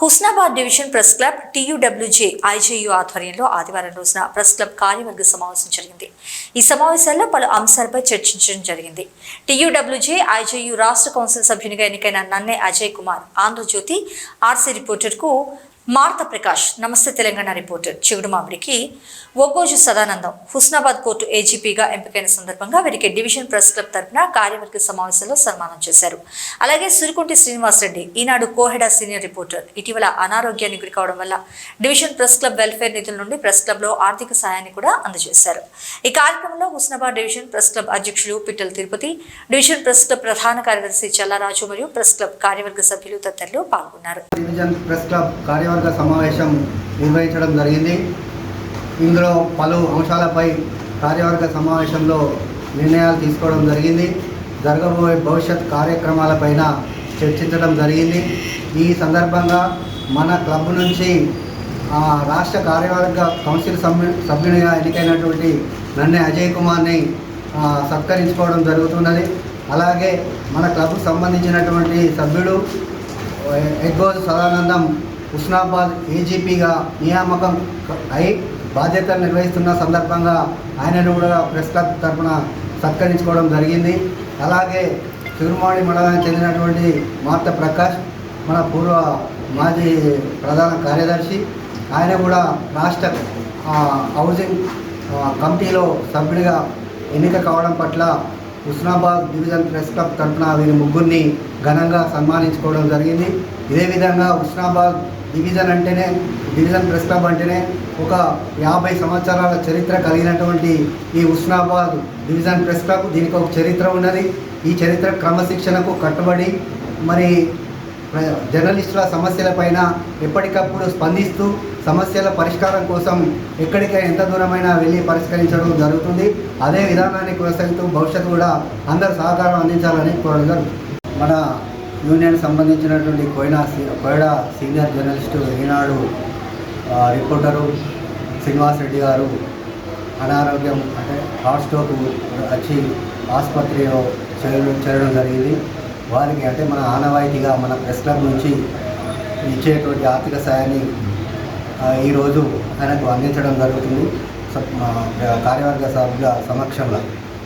Husnabad division press club TUWJ IJU ఆధ్వర్యంలో ఆదివారం రోజున ప్రెస్ క్లబ్ కార్యవర్గ సమావేశం జరిగింది. ఈ సమావేశాల్లో పలు అంశాలపై చర్చించడం జరిగింది. టీయూడబ్ల్యూజే ఐజేయు రాష్ట్ర కౌన్సిల్ సభ్యునిగా ఎన్నికైన నన్నే అజయ్ కుమార్ ఆంధ్రజ్యోతి ఆర్సీ రిపోర్టర్కు మార్త ప్రకాష్ నమస్తే తెలంగాణ రిపోర్టర్. చిగుడు మామిడికి ఒగ్గోజు సదానందం హుస్నాబాద్ కోర్టు ఏజీపీగా ఎంపికైన సందర్భంగా వీరికి డివిజన్ ప్రెస్ క్లబ్ తరపున కార్యవర్గ సమావేశంలో సన్మానం చేశారు. అలాగే సురికుంటి శ్రీనివాసరెడ్డి ఈనాడు కోహెడా సీనియర్ రిపోర్టర్. ఇటీవల అనారోగ్యానికి గురి కావడం వల్ల డివిజన్ ప్రెస్ క్లబ్ వెల్ఫేర్ నిధుల నుండి ప్రెస్ క్లబ్లో ఆర్థిక సాయాన్ని కూడా అందజేశారు. ఈ కార్యక్రమంలో హుస్నాబాద్ డివిజన్ ప్రెస్ క్లబ్ అధ్యక్షులు Pittala Tirupati division press club ప్రధాన కార్యదర్శి చల్లారాజు మరియు ప్రెస్ క్లబ్ కార్యవర్గ సభ్యులు తదితరులు పాల్గొన్నారు. కార్యవర్గ సమావేశం నిర్వహించడం జరిగింది. ఇందులో పలు అంశాలపై కార్యవర్గ సమావేశంలో నిర్ణయాలు తీసుకోవడం జరిగింది. జరగబోయే భవిష్యత్ కార్యక్రమాలపైన చర్చించడం జరిగింది. ఈ సందర్భంగా మన క్లబ్ నుంచి రాష్ట్ర కార్యవర్గ కౌన్సిల్ సభ్యునిగా ఎన్నికైనటువంటి నన్నే అజయ్ కుమార్ని సత్కరించుకోవడం జరుగుతున్నది. అలాగే మన క్లబ్కు సంబంధించినటువంటి సభ్యుడు ఎగ్గోజు సదానందం హుస్నాబాద్ ఏజీపీగా నియామకం అయి బాధ్యతలు నిర్వహిస్తున్న సందర్భంగా ఆయనను కూడా ప్రెస్ క్లబ్ తరఫున సత్కరించుకోవడం జరిగింది. అలాగే తిరుమాణి మండలానికి చెందినటువంటి మార్త ప్రకాష్ మన పూర్వ మాజీ ప్రధాన కార్యదర్శి ఆయన కూడా రాష్ట్ర హౌసింగ్ కమిటీలో సభ్యుడిగా ఎన్నిక కావడం పట్ల హుస్నాబాద్ డివిజన్ ప్రెస్ క్లబ్ తరఫున వీరి ముగ్గురిని ఘనంగా సన్మానించుకోవడం జరిగింది. ఇదే విధంగా హుస్నాబాద్ డివిజన్ అంటేనే డివిజన్ ప్రెస్ క్లబ్ అంటేనే ఒక యాభై సంవత్సరాల చరిత్ర కలిగినటువంటి ఈ హుస్నాబాద్ డివిజన్ ప్రెస్ క్లబ్ దీనికి ఒక చరిత్ర ఉన్నది. ఈ చరిత్ర క్రమశిక్షణకు కట్టుబడి మరి జర్నలిస్టుల సమస్యలపైన ఎప్పటికప్పుడు స్పందిస్తూ సమస్యల పరిష్కారం కోసం ఎక్కడికైనా ఎంత దూరమైనా వెళ్ళి పరిష్కరించడం జరుగుతుంది. అదే విధానాన్ని కొనసాగుతూ భవిష్యత్తు కూడా అందరు సహకారం అందించాలని కోరడం మన యూనియన్ సంబంధించినటువంటి కోయినా see- Koheda senior journalist Eenadu reporter Srinivas Reddy garu అనారోగ్యం అంటే హార్ట్ స్ట్రోక్ వచ్చి ఆసుపత్రిలో చేరడం చేరడం జరిగింది. వారికి అంటే మన ఆనవాయితీగా మన ప్రెస్ క్లబ్ నుంచి ఇచ్చేటువంటి ఆర్థిక సాయాన్ని ఈరోజు ఆయనకు అందించడం జరుగుతుంది. కార్యవర్గ సభ్యుల సమక్షంలో.